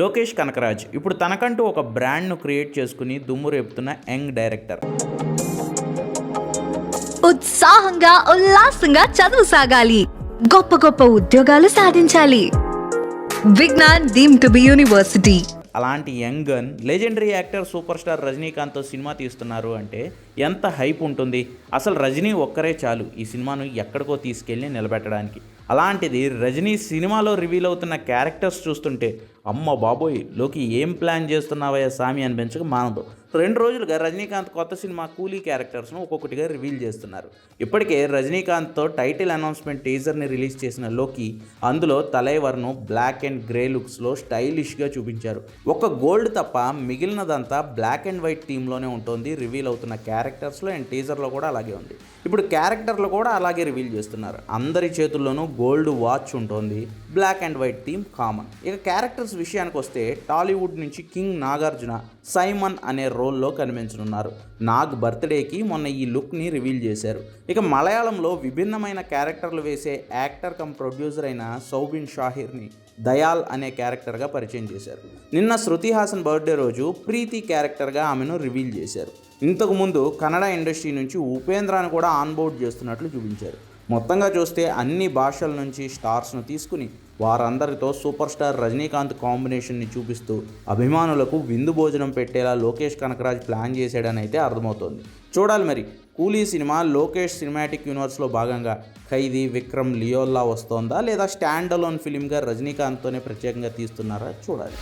లోకేష్ కనకరాజ్. ఇప్పుడు తనకంటూ ఒక బ్రాండ్ను క్రియేట్ చేసుకుని దుమ్ము రేపుతున్న యంగ్ డైరెక్టర్. ఉత్సాహంగా ఉల్లాసంగా చదువు సాగాలి. గొప్ప గొప్ప ఉద్యోగాలు సాధించాలి. Vignan deem to be university. అలాంటి young gun legendary actor superstar రజనీకాంత్తో cinema తీస్తున్నారు అంటే ఎంత హైప్ ఉంటుంది? అసలు రజనీ ఒక్కరే చాలు ఈ సినిమాను ఎక్కడికో తీసుకెళ్ళి నిలబెట్టడానికి. అలాంటిది రజనీ సినిమాలో రివీల్ అవుతున్న క్యారెక్టర్స్ చూస్తుంటే అమ్మ బాబోయ్లోకి ఏం ప్లాన్ చేస్తున్నావయ్యా సామి అనిపించక మానదు. రెండు రోజులుగా రజనీకాంత్ కొత్త సినిమా కూలీ క్యారెక్టర్స్ను ఒక్కొక్కటిగా రివీల్ చేస్తున్నారు. ఇప్పటికే రజనీకాంత్తో టైటిల్ అనౌన్స్మెంట్ టీజర్ని రిలీజ్ చేసిన లోకి అందులో తలైవర్ను బ్లాక్ అండ్ గ్రే లుక్స్లో స్టైలిష్గా చూపించారు. ఒక గోల్డ్ తప్ప మిగిలినదంతా బ్లాక్ అండ్ వైట్ థీమ్లోనే ఉంటుంది రివీల్ అవుతున్న క్యారెక్టర్స్లో అండ్ టీజర్లో కూడా అలాగే ఉంది. ఇప్పుడు క్యారెక్టర్లు కూడా అలాగే రివీల్ చేస్తున్నారు. అందరి చేతుల్లోనూ గోల్డ్ వాచ్ ఉంటుంది. Black and white theme common. ఇక క్యారెక్టర్స్ విషయానికి వస్తే టాలీవుడ్ నుంచి కింగ్ నాగార్జున సైమన్ అనే రోల్లో కనిపించనున్నారు. నాగ్ బర్త్డేకి మొన్న ఈ లుక్ని రివీల్ చేశారు. ఇక మలయాళంలో విభిన్నమైన క్యారెక్టర్లు వేసే యాక్టర్ కమ్ ప్రొడ్యూసర్ అయిన సౌబిన్ షాహిర్ని దయాల్ అనే క్యారెక్టర్గా పరిచయం చేశారు. నిన్న శృతి హాసన్ బర్త్డే రోజు ప్రీతి క్యారెక్టర్గా ఆమెను రివీల్ చేశారు. ఇంతకుముందు కన్నడ ఇండస్ట్రీ నుంచి ఉపేంద్రాన్ని కూడా ఆన్బోర్డ్ చేస్తున్నట్లు చూపించారు. మొత్తంగా చూస్తే అన్ని భాషల నుంచి స్టార్స్ను తీసుకుని వారందరితో సూపర్ స్టార్ రజనీకాంత్ కాంబినేషన్ని చూపిస్తూ అభిమానులకు విందు భోజనం పెట్టేలా లోకేష్ కనకరాజ్ ప్లాన్ చేశాడని అయితే అర్థమవుతోంది. చూడాలి మరి. కూలీ సినిమా లోకేష్ సినిమాటిక్ యూనివర్స్లో భాగంగా ఖైదీ విక్రమ్ లియోల్లా వస్తోందా లేదా స్టాండ్ అలోన్ ఫిలింగా రజనీకాంత్తోనే ప్రత్యేకంగా తీస్తున్నారా? చూడాలి.